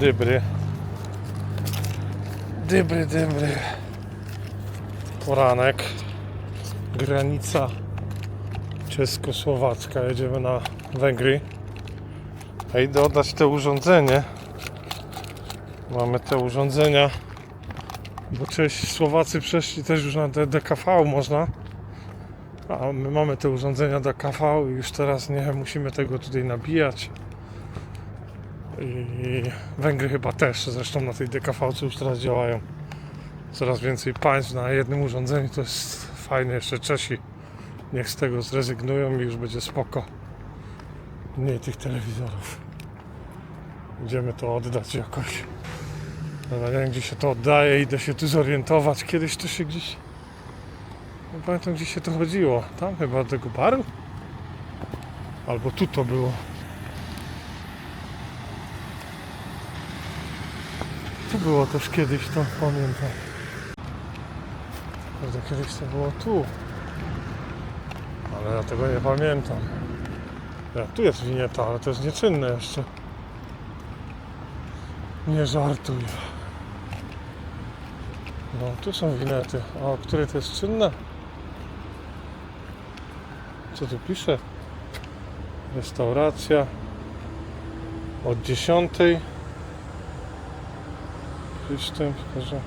Dybry. Dybry, dybry. Poranek. Granica czesko-słowacka. Jedziemy na Węgry. A idę oddać te urządzenie. Mamy te urządzenia. Bo Cześć, Słowacy przeszli też już na DKV można. A my mamy te urządzenia DKV i już teraz nie musimy tego tutaj nabijać. I Węgry chyba też, zresztą na tej DKV co już teraz działają. Coraz więcej państw na jednym urządzeniu, to jest fajne. Jeszcze Czesi niech z tego zrezygnują i już będzie spoko. Mniej tych telewizorów. Idziemy to oddać jakoś. Dobra, nie wiem gdzie się to oddaje, idę się tu zorientować. Kiedyś to się gdzieś... Nie pamiętam gdzie się to chodziło. Tam chyba do tego baru? Albo tu to było. Tu było też kiedyś, to pamiętam. Prawda, kiedyś to było tu. Ale ja tego nie pamiętam. Ja, tu jest winieta, ale to jest nieczynne jeszcze. Nie żartuj. No, tu są winety. A o której to jest czynne? Co tu pisze? Restauracja. Od 10. Jestem, że...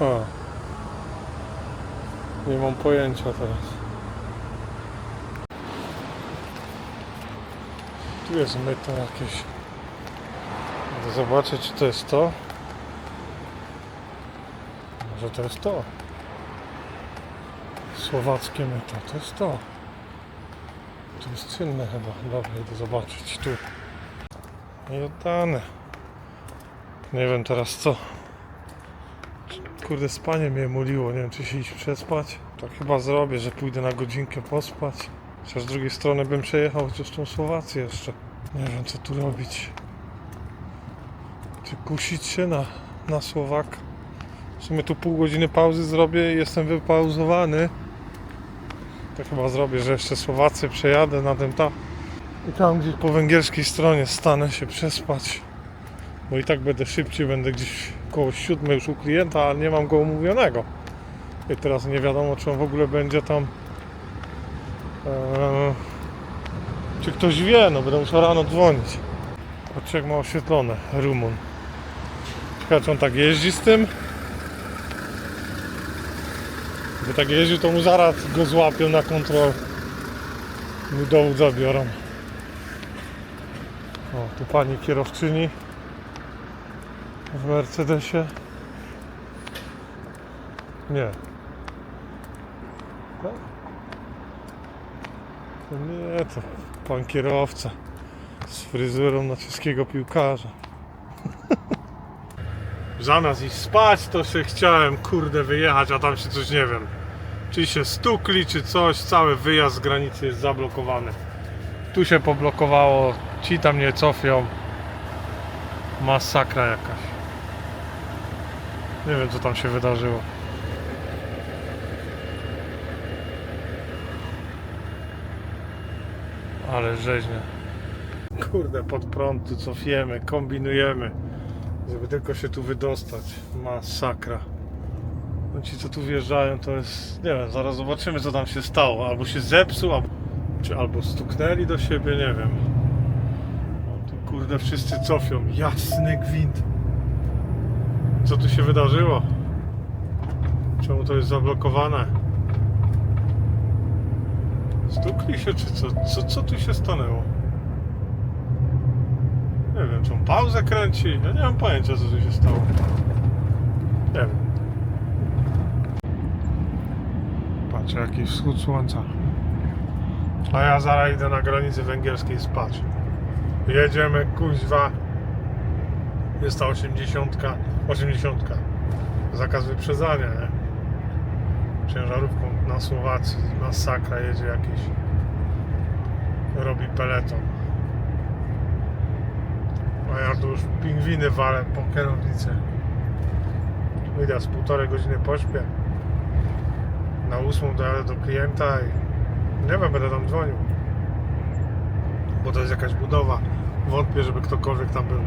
A. Nie mam pojęcia teraz. Tu jest myto jakieś. Będę zobaczyć, czy to jest to. Może to jest to. Słowackie myto, to jest to. To jest czynne chyba. Dobra, idę zobaczyć tu. I oddane. Nie wiem teraz co. Kurde, spanie mnie muliło. Nie wiem, czy się iść przespać. Tak chyba zrobię, że pójdę na godzinkę pospać. Chociaż z drugiej strony bym przejechał chociaż tą Słowację jeszcze. Nie wiem, co tu robić. Czy kusić się na, na Słowak? W sumie tu pół godziny pauzy zrobię i jestem wypauzowany. To chyba zrobię, że jeszcze Słowację przejadę na ten ta. I tam gdzieś po węgierskiej stronie stanę się przespać. Bo i tak będę szybciej, będę gdzieś koło siódmej już u klienta, a nie mam go umówionego. I teraz nie wiadomo, czy on w ogóle będzie tam. Eee, czy ktoś wie, no będę musiał rano dzwonić. Patrzcie jak ma oświetlone, Rumun. Ciekawe, czy on tak jeździ z tym? Gdyby tak jeździł, to mu zaraz go złapią na kontrol. Mu dowód zabiorą. O, tu pani kierowczyni w Mercedesie. Nie. Tak? To nie, to pan kierowca z fryzurą na czeskiego piłkarza. Zamiast iść spać, to się chciałem, kurde, wyjechać, a tam się coś nie wiem. Czy się stukli, czy coś, cały wyjazd z granicy jest zablokowany. Tu się poblokowało, ci tam nie cofią. Masakra jakaś. Nie wiem co tam się wydarzyło. Ale rzeźnie. Kurde, pod prąd tu cofiemy, kombinujemy, żeby tylko się tu wydostać. Masakra. No ci co tu wjeżdżają to jest, nie wiem, zaraz zobaczymy co tam się stało. Albo się zepsuł, albo, czy albo stuknęli do siebie, nie wiem. No, tu kurde wszyscy cofią. Jasny gwint. Co tu się wydarzyło? Czemu to jest zablokowane? Stukli się czy co? Co, co tu się stanęło? Nie wiem, czy on pauzę kręci? Ja nie mam pojęcia co tu się stało. Nie wiem. Patrzę jaki wschód słońca. A ja zaraz idę na granicy węgierskiej spać. Jedziemy kuźwa. Jest ta 80. 80. Zakaz wyprzedzania, nie? Ciężarówką na Słowacji. Masakra jedzie jakiś. Robi peleton. A ja tu już pingwiny walę po kierownicy. Idę z półtorej godziny pośpię. Na ósmą dojadę do klienta i nie wiem, będę tam dzwonił. Bo to jest jakaś budowa Wątpię, żeby ktokolwiek tam był.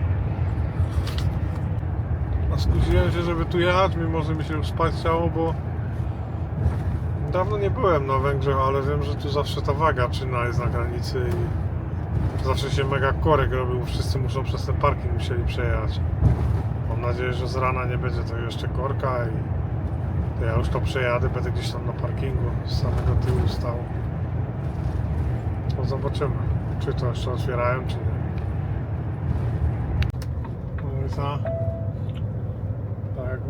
A skusiłem się, żeby tu jechać, mimo że mi się już spać chciało, bo dawno nie byłem na Węgrzech, ale wiem, że tu zawsze ta waga czynna jest na granicy i zawsze się mega korek robił, wszyscy muszą przez ten parking musieli przejechać. Mam nadzieję, że z rana nie będzie to jeszcze korka i to ja już to przejadę, będę gdzieś tam na parkingu z samego tyłu stał. No zobaczymy, czy to jeszcze otwierają, czy nie. No i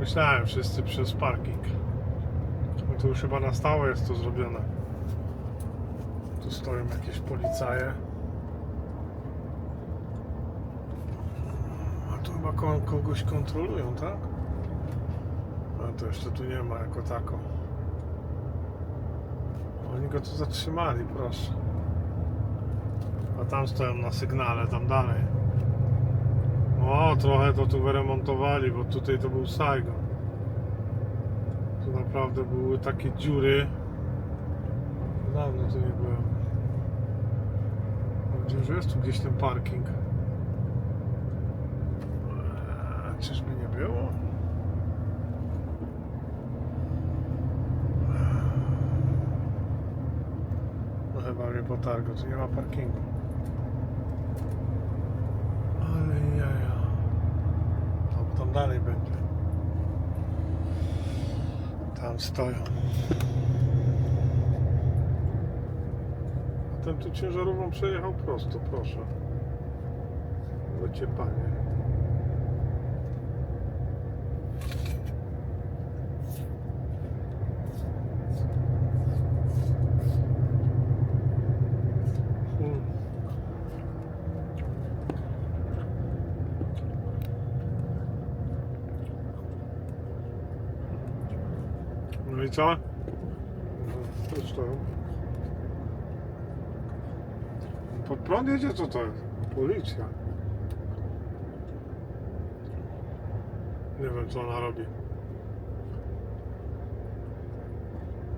myślałem, wszyscy przez parking. No to już chyba na stałe jest to zrobione. Tu stoją jakieś policaje. A tu chyba ko- kogoś kontrolują, tak? A to jeszcze tu nie ma jako tako. Oni go tu zatrzymali, proszę. A tam stoją na sygnale, tam dalej. O, trochę to tu wyremontowali, bo tutaj to był Saigon. Naprawdę były takie dziury. Dawno tu nie byłem. Że jest tu gdzieś ten parking. Eee, Czyżby nie było? No chyba mnie potargo, tu nie ma parkingu. Ale jaja. Tam, tam dalej będzie. Tam stoją. A ten tu ciężarową przejechał prosto, proszę. Lecie panie. Hmm. No i co? To stoją. Pod prąd jedzie? Co to jest? Policja. Nie wiem co ona robi.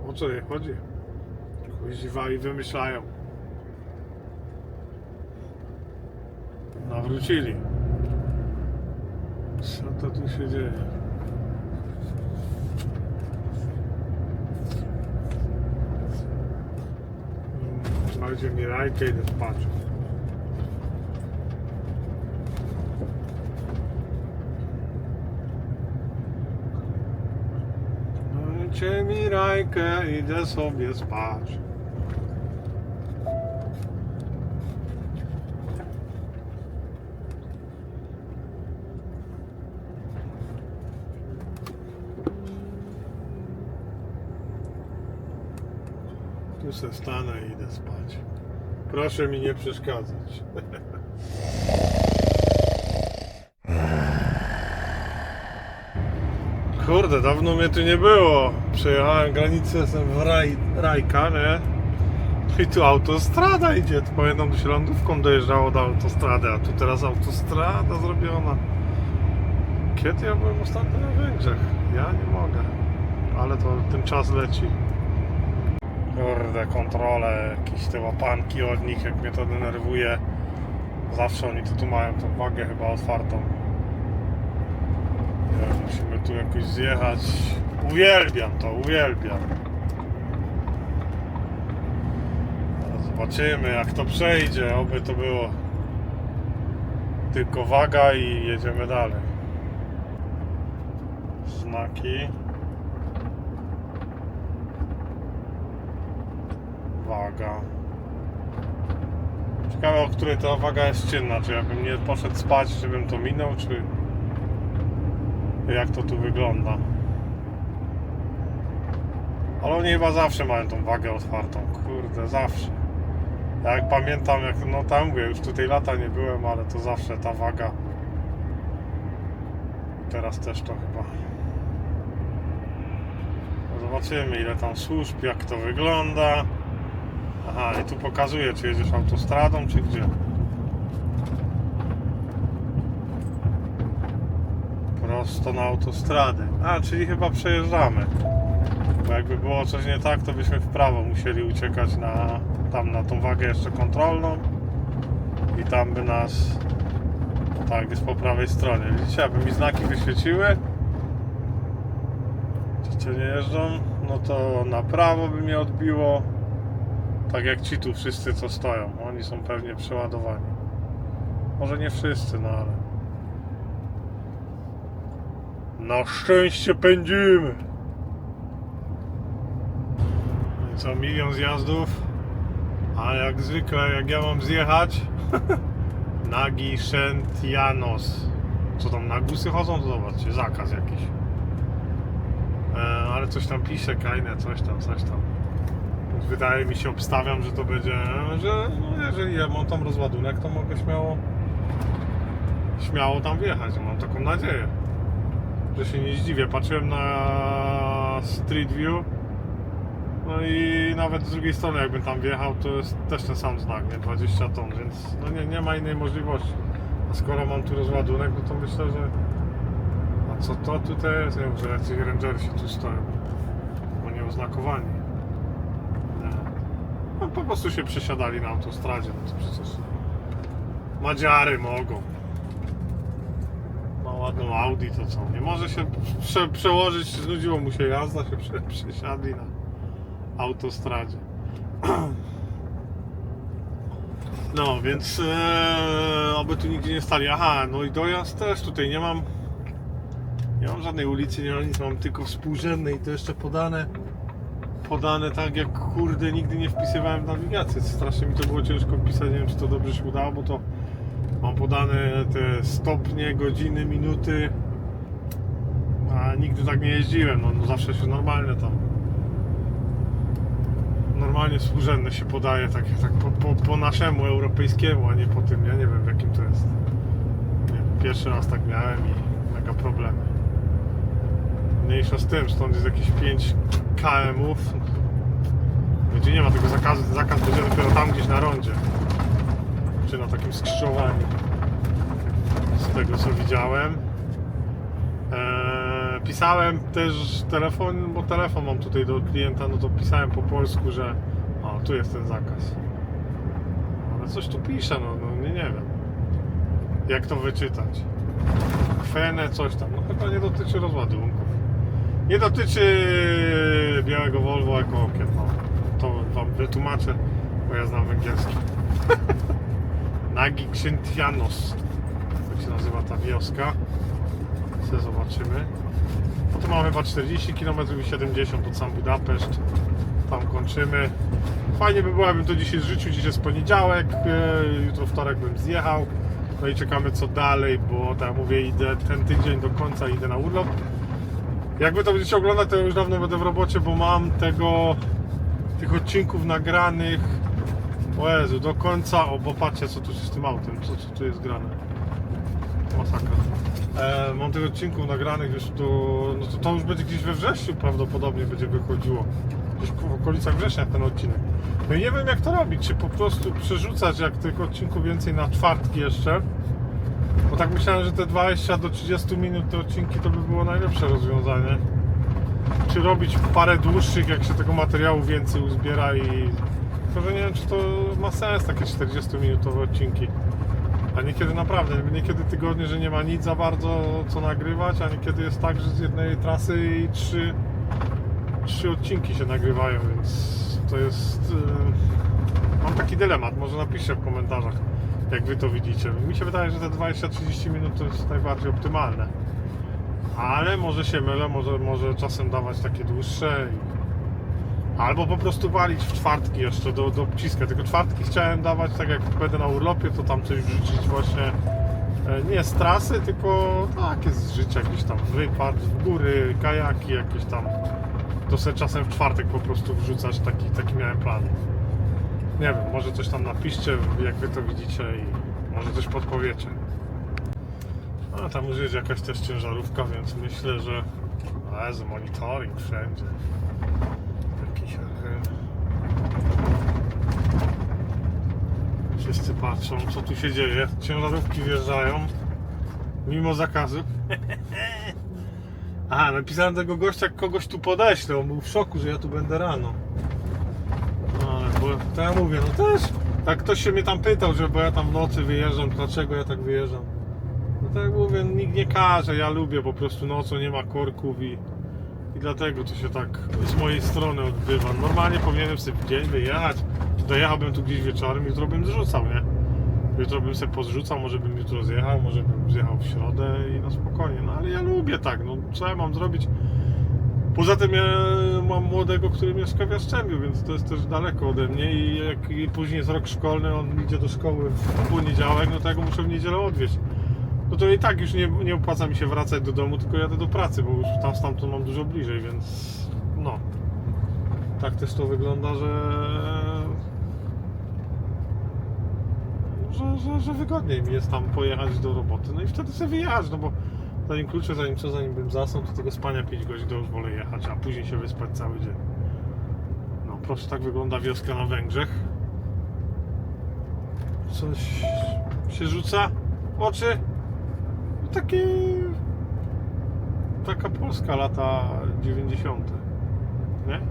O co jej chodzi? Kuźwa i wymyślają. Nawrócili. Co to tu się dzieje? Znajdzie mi i idę spać. Znajdzie mi rajkę, idę sobie spać. Tu se stanę i idę spać. Proszę mi nie przeszkadzać. Kurde, dawno mnie tu nie było. Przejechałem granicę, jestem w Raj, Rajka, nie? I tu autostrada idzie. Tu pamiętam, się lądówką dojeżdżało do autostrady, a tu teraz autostrada zrobiona. Kiedy ja byłem ostatnio na Węgrzech? Ja nie mogę. Ale to ten czas leci. Kurde, kontrole, jakieś te łapanki od nich, jak mnie to denerwuje. Zawsze oni tu, tu mają tą wagę chyba otwartą. Nie musimy tu jakoś zjechać. Uwielbiam to, uwielbiam. Zobaczymy jak to przejdzie, oby to było tylko waga i jedziemy dalej. Znaki. Waga. Ciekawe, o której ta waga jest czynna. Czy jakbym nie poszedł spać, czy bym to minął, czy jak to tu wygląda. Ale oni chyba zawsze mają tą wagę otwartą. Kurde, zawsze. Ja jak pamiętam, jak no tam mówię, już tutaj lata nie byłem, ale to zawsze ta waga. Teraz też to chyba. Zobaczymy ile tam służb, jak to wygląda. Aha, i tu pokazuje, czy jedziesz autostradą, czy gdzie. Prosto na autostradę. A, czyli chyba przejeżdżamy. Bo jakby było coś nie tak, to byśmy w prawo musieli uciekać na tam na tą wagę jeszcze kontrolną i tam by nas tak jest po prawej stronie widzicie, aby mi znaki wyświeciły ci nie jeżdżą no to na prawo by mnie odbiło tak jak ci tu wszyscy co stoją. Oni są pewnie przeładowani. Może nie wszyscy, no ale na szczęście pędzimy! No i co, milion zjazdów? A jak zwykle, jak ja mam zjechać? Nagi Shentianos Co tam, na gusy chodzą? To zobaczcie, zakaz jakiś. E, Ale coś tam pisze, kajne, coś tam, coś tam Wydaje mi się, obstawiam, że to będzie Że no, jeżeli ja mam tam rozładunek To mogę śmiało Śmiało tam wjechać, mam taką nadzieję Że się nie zdziwię Patrzyłem na Street View no i nawet z drugiej strony, jakbym tam wjechał, to jest też ten sam znak, nie? 20 ton, więc no nie, nie ma innej możliwości. A skoro mam tu rozładunek, no to myślę, że. A co to tutaj jest? Nie wiem, że jacyś rangersi tu stoją. Bo nie oznakowani. No po prostu się przesiadali na autostradzie, no to przecież. Madziary mogą. Ma ładną Audi, to co? Nie może się prze, przełożyć, znudziło mu się jazda, się prze, przesiadli na autostradzie. No, więc e, oby tu nigdzie nie stali. Aha, no i dojazd też tutaj nie mam. Nie mam żadnej ulicy, nie mam nic, mam tylko współrzędne i to jeszcze podane. Podane tak jak kurde nigdy nie wpisywałem w nawigację. Strasznie mi to było ciężko pisać, nie wiem czy to dobrze się udało, bo to mam podane te stopnie, godziny, minuty. A nigdy tak nie jeździłem, no, no zawsze się normalnie tam normalnie współrzędne się podaje, tak, tak po, po, po naszemu europejskiemu, a nie po tym, ja nie wiem w jakim to jest. Pierwszy raz tak miałem i mega problemy. Mniejsza z tym, stąd jest jakieś 5 km-ów. Gdzie nie ma tego zakazu, zakaz będzie dopiero tam gdzieś na rondzie. Czy na takim skrzyżowaniu. Z tego co widziałem. Eee, pisałem też telefon, bo telefon mam tutaj do klienta, no to pisałem po polsku, że o, tu jest ten zakaz. Ale coś tu pisze, no, no nie, nie wiem. Jak to wyczytać? Kwene, coś tam. No chyba nie dotyczy rozładunków. Nie dotyczy białego Volvo jako okien, no. To wam wytłumaczę, bo ja znam węgierski. Nagi Księtianos. Tak się nazywa ta wioska. Se zobaczymy. No to mamy chyba 40 km i 70 od sam Budapeszt. Tam kończymy. Fajnie by było, jakbym to dzisiaj zrzucił. Dzisiaj jest poniedziałek, e, jutro wtorek bym zjechał. No i czekamy co dalej, bo tak jak mówię, idę ten tydzień do końca, idę na urlop. Jak wy to będziecie oglądać, to już dawno będę w robocie, bo mam tego, tych odcinków nagranych o Jezu, do końca, o bo patrzcie co tu się z tym autem, co, co tu jest grane. Masakra. E, mam tych odcinków nagranych już tu, no to, to już będzie gdzieś we wrześniu prawdopodobnie będzie wychodziło. Gdzieś w okolicach września ten odcinek. No i nie wiem jak to robić, czy po prostu przerzucać jak tych odcinków więcej na czwartki jeszcze. Bo tak myślałem, że te 20 do 30 minut te odcinki to by było najlepsze rozwiązanie. Czy robić parę dłuższych, jak się tego materiału więcej uzbiera i... Tylko, że nie wiem, czy to ma sens, takie 40-minutowe odcinki. A niekiedy naprawdę, niekiedy tygodnie, że nie ma nic za bardzo co nagrywać, a niekiedy jest tak, że z jednej trasy i trzy, trzy odcinki się nagrywają, więc to jest... Yy... Mam taki dylemat, może napiszcie w komentarzach, jak wy to widzicie. Mi się wydaje, że te 20-30 minut to jest najbardziej optymalne. Ale może się mylę, może, może czasem dawać takie dłuższe. Albo po prostu walić w czwartki jeszcze do, do obciska. Tylko czwartki chciałem dawać, tak jak będę na urlopie, to tam coś wrzucić właśnie e, nie z trasy, tylko takie z życia, jakiś tam wypad, w góry, kajaki, jakieś tam. To sobie czasem w czwartek po prostu wrzucać, taki, taki miałem plan. Nie wiem, może coś tam napiszcie, jak wy to widzicie i może coś podpowiecie. A tam już jest jakaś też ciężarówka, więc myślę, że... Jezu, monitoring wszędzie. Jakiś... Wszyscy patrzą, co tu się dzieje. Ciężarówki wjeżdżają. Mimo zakazu. A, napisałem tego gościa, jak kogoś tu podeślę. On był w szoku, że ja tu będę rano. To ja mówię, no też Tak ktoś się mnie tam pytał, że bo ja tam w nocy wyjeżdżam, dlaczego ja tak wyjeżdżam. No tak jak mówię, nikt nie każe, ja lubię po prostu nocą, nie ma korków i, i dlatego to się tak z mojej strony odbywa. Normalnie powinienem sobie w dzień wyjechać, dojechałbym tu gdzieś wieczorem, jutro bym zrzucał, nie? Jutro bym sobie pozrzucał, może bym jutro zjechał, może bym zjechał w środę i no spokojnie, no ale ja lubię tak, no co ja mam zrobić? Poza tym ja mam młodego, który mieszka w Jastrzębiu, więc to jest też daleko ode mnie i jak później jest rok szkolny, on idzie do szkoły w poniedziałek, no to ja go muszę w niedzielę odwieźć. No to i tak już nie, nie opłaca mi się wracać do domu, tylko jadę do pracy, bo już tam stamtąd mam dużo bliżej, więc no. Tak też to wygląda, że że, że, że wygodniej mi jest tam pojechać do roboty. No i wtedy sobie wyjechać, no bo zanim klucze, zanim co, zanim bym zasnął, to tego spania 5 godzin, to już wolę jechać, a później się wyspać cały dzień. No proszę, tak wygląda wioska na Węgrzech. Coś się rzuca w oczy. No takie... Taka Polska lata 90. Nie?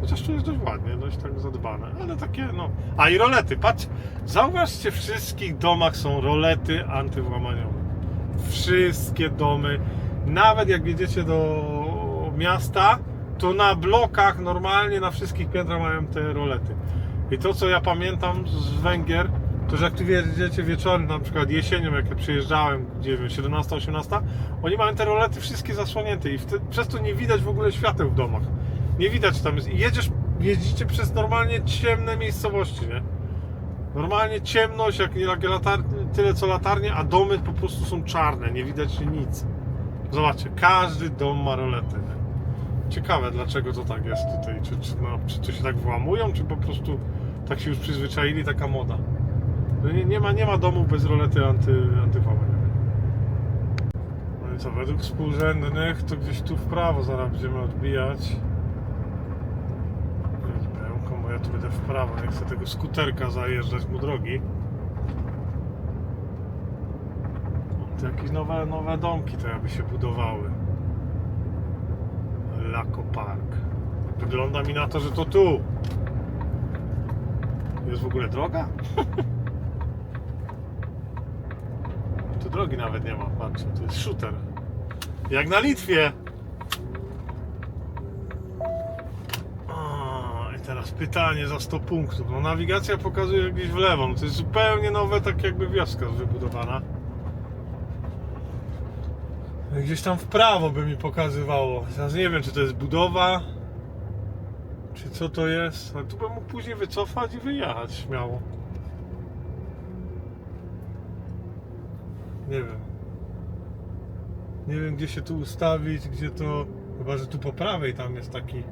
Chociaż tu jest dość ładnie, dość tak zadbane, ale takie no. A i rolety, patrz, zauważcie, w wszystkich domach są rolety antywłamaniowe. Wszystkie domy, nawet jak jedziecie do miasta, to na blokach normalnie na wszystkich piętrach mają te rolety. I to co ja pamiętam z Węgier, to że jak tu jedziecie wieczorem, na przykład jesienią, jak ja przyjeżdżałem, gdzie wiem, 17-18, oni mają te rolety wszystkie zasłonięte i wtedy, przez to nie widać w ogóle świateł w domach. Nie widać tam jest. I jedziesz, jeździcie przez normalnie ciemne miejscowości, nie? Normalnie ciemność, jak, jak latar, tyle co latarnie, a domy po prostu są czarne, nie widać nic. Zobaczcie, każdy dom ma roletę. Nie? Ciekawe, dlaczego to tak jest tutaj. Czy, czy, no, czy to się tak włamują, czy po prostu tak się już przyzwyczaili, taka moda. No nie, nie, ma, nie ma domów bez rolety anty. No i co, według współrzędnych to gdzieś tu w prawo zaraz będziemy odbijać. Pełką, bo ja tu będę w prawo, nie chcę tego skuterka zajeżdżać mu drogi. O, Tu jakieś nowe, nowe domki to jakby się budowały. Lako Park. Wygląda mi na to, że to tu. Jest w ogóle droga? Tu drogi nawet nie ma, patrzcie, to jest shooter. Jak na Litwie. O, I teraz pytanie za 100 punktów. No nawigacja pokazuje gdzieś w lewo. No to jest zupełnie nowe, tak jakby wioska wybudowana. Gdzieś tam w prawo by mi pokazywało. Teraz nie wiem, czy to jest budowa, czy co to jest. Ale tu bym mógł później wycofać i wyjechać śmiało. Nie wiem. Nie wiem, gdzie się tu ustawić, gdzie to. Chyba, że tu po prawej tam jest taki.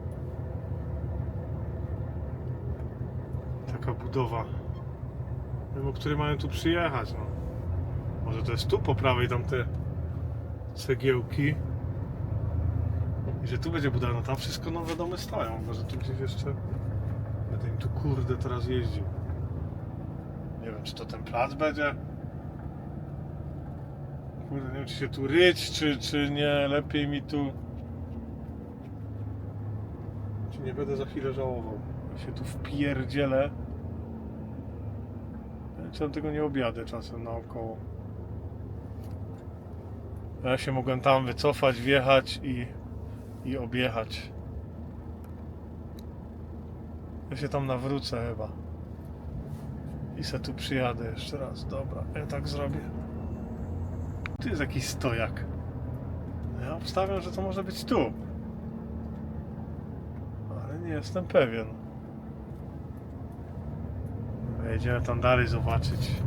Taka budowa. Nie wiem, o której mają tu przyjechać, no. Może to jest tu po prawej tam te cegiełki. I że tu będzie budowa, no tam wszystko nowe domy stoją. Może tu gdzieś jeszcze. Będę im tu kurde teraz jeździł. Nie wiem, czy to ten plac będzie. Kurde, nie wiem, czy się tu ryć, czy, czy nie. Lepiej mi tu. Czy nie będę za chwilę żałował. Ja się tu wpierdzielę. Czy on tego nie objadę czasem naokoło. Ja się mogłem tam wycofać, wjechać i, i objechać. Ja się tam nawrócę chyba. I se tu przyjadę jeszcze raz. Dobra, ja tak zrobię. Tu jest jakiś stojak. Ja obstawiam, że to może być tu. Ale nie jestem pewien. Jedziemy tam dalej zobaczyć.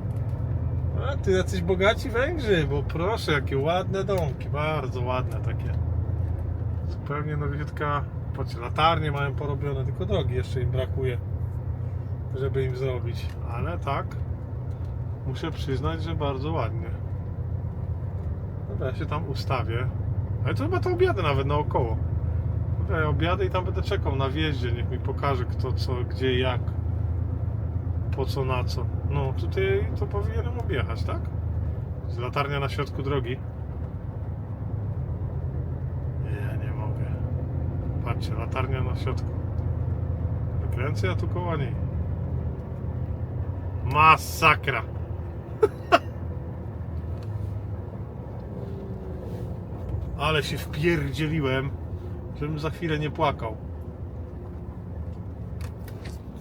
A ty jacyś bogaci Węgrzy, bo proszę, jakie ładne domki, bardzo ładne takie. Zupełnie nowiutka. Patrzcie, latarnie mają porobione, tylko drogi jeszcze im brakuje, żeby im zrobić. Ale tak, muszę przyznać, że bardzo ładnie. Dobra, ja się tam ustawię. Ale to chyba to objadę nawet naokoło. Dobra, ja objadę i tam będę czekał na wjeździe. Niech mi pokaże kto, co, gdzie, jak. Po co, na co. No, tutaj to powinienem objechać, tak? Z latarnia na środku drogi. Nie, nie mogę. Patrzcie, latarnia na środku. Wykręcę, a tu koło niej. Masakra. Ale się wpierdzieliłem, żebym za chwilę nie płakał.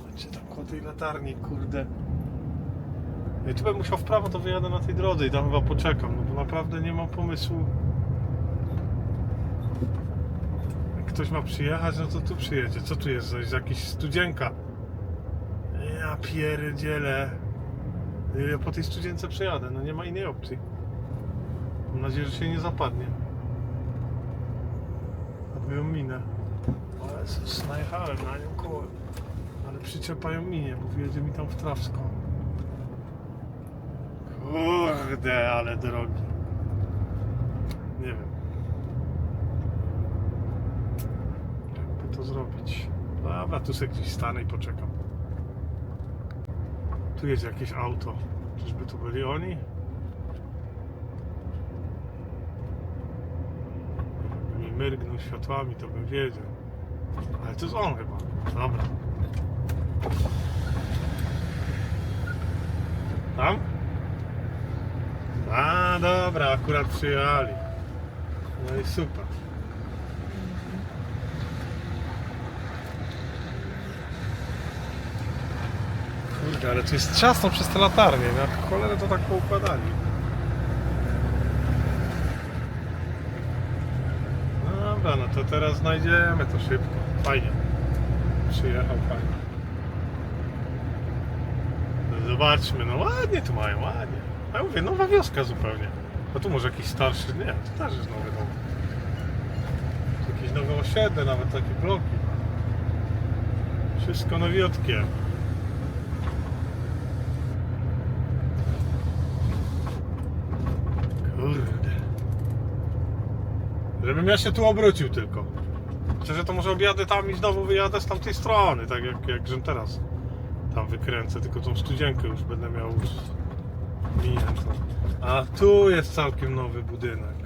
Chodźcie tam koło tej latarni, kurde. Ja tu bym musiał w prawo, to wyjadę na tej drodze i tam chyba poczekam, no bo naprawdę nie mam pomysłu. Jak ktoś ma przyjechać, no to tu przyjedzie. Co tu jest? Jest jakiś studzienka. Ja pierdzielę. Ja po tej studzience przejadę, no nie ma innej opcji. Mam nadzieję, że się nie zapadnie. Robią minę. Jezus, najechałem na nią kołem. Ale przyczepają minie, bo wjedzie mi tam w trawską. Kurde, ale drogi. Nie wiem. Jakby to zrobić? Dobra, tu sobie gdzieś stanę i poczekam. Tu jest jakieś auto. Czyżby to byli oni? Jakby mi myrgnął światłami, to bym wiedział. Ale to jest on chyba. Dobra. Tam? A, dobra, akurat przyjechali. No i super. Kurde, ale tu jest ciasno przez te latarnie. Na cholerę to tak poukładali. Dobra, no to teraz znajdziemy to szybko. Fajnie. Przyjechał fajnie. No Zobaczmy, no ładnie tu mają, ładnie. A ja mówię, nowa wioska zupełnie. A tu może jakiś starszy, nie, to też jest nowy dom. Jakieś nowe osiedle, nawet takie bloki. Wszystko nowiutkie. Kurde. Żebym ja się tu obrócił tylko. Chociaż to może objadę tam i znowu wyjadę z tamtej strony, tak jak, jak żem teraz tam wykręcę, tylko tą studzienkę już będę miał już minętą. A tu jest całkiem nowy budynek.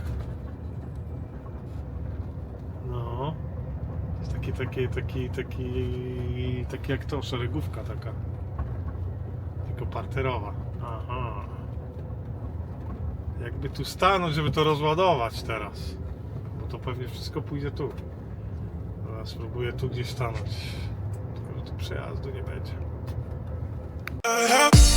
No. Jest taki, taki, taki, taki, taki jak to, szeregówka taka. Tylko parterowa. Aha. Jakby tu stanąć, żeby to rozładować teraz. Bo to pewnie wszystko pójdzie tu. Teraz spróbuję tu gdzieś stanąć. Tylko, że tu przejazdu nie będzie. To